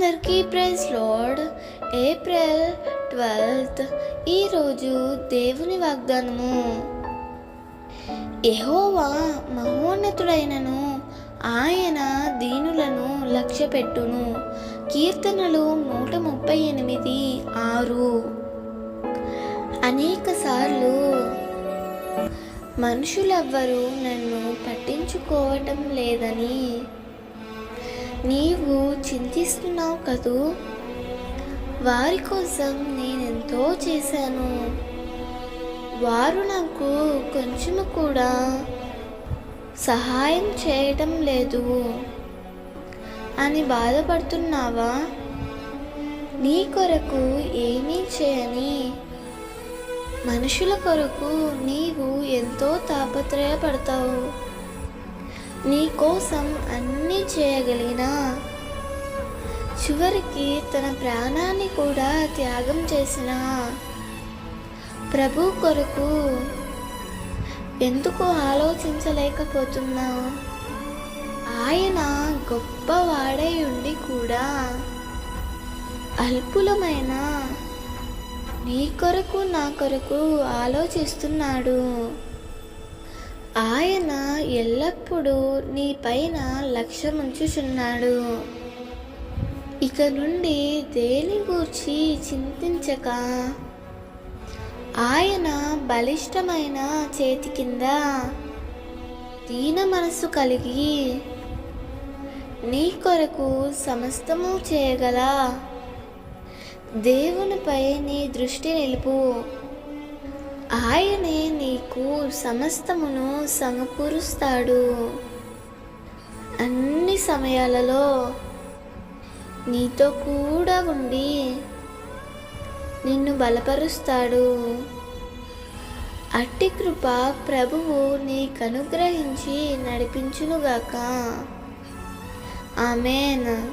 అందరికీ praise load April twelfth ఈరోజు దేవుని వాగ్దానము. ఎహోవా మహోన్నతుడైనను ఆయన దీనులను లక్ష్యపెట్టును. కీర్తనలు నూట ముప్పై ఎనిమిది ఆరు. అనేక సార్లు మనుషులెవ్వరూ నన్ను పట్టించుకోవటం లేదని నీవు చింతిస్తున్నావు కదూ? వారి కోసం నేనెంతో చేశాను. వారు నాకు కొంచెము కూడా సహాయం చేయటం లేదు. అని బాధపడుతున్నావా? నీ కొరకు ఏమీ చేయని మనుషుల కొరకు నీవు ఎంతో తాపత్రయపడతావు. నీ కోసం అన్నీ చేయగలిగినా చివరికి తన ప్రాణాన్ని కూడా త్యాగం చేసిన. ప్రభు కొరకు ఎందుకు ఆలోచించలేకపోతున్నావు ఆయన గొప్పవాడై ఉండి కూడా అల్పులమైన నీ కొరకు నా కొరకు ఆలోచిస్తున్నాడు. ఆయన ఎల్లప్పుడూ నీ పైన లక్ష్యముంచుచున్నాడు. ఇక నుండి దేని గూర్చి చింతించక. ఆయన బలిష్టమైన చేతి కింద దీన మనస్సు కలిగి నీ కొరకు సమస్తము చేయగల దేవునిపై నీ దృష్టి నిలుపు. ఆయనే నీకు సమస్తమును సమకూరుస్తాడు. అన్ని సమయాలలో నీతో కూడా ఉండి నిన్ను బలపరుస్తాడు. అట్టి కృప ప్రభువు నీకు అనుగ్రహించి నడిపించునుగాక. ఆమెన్.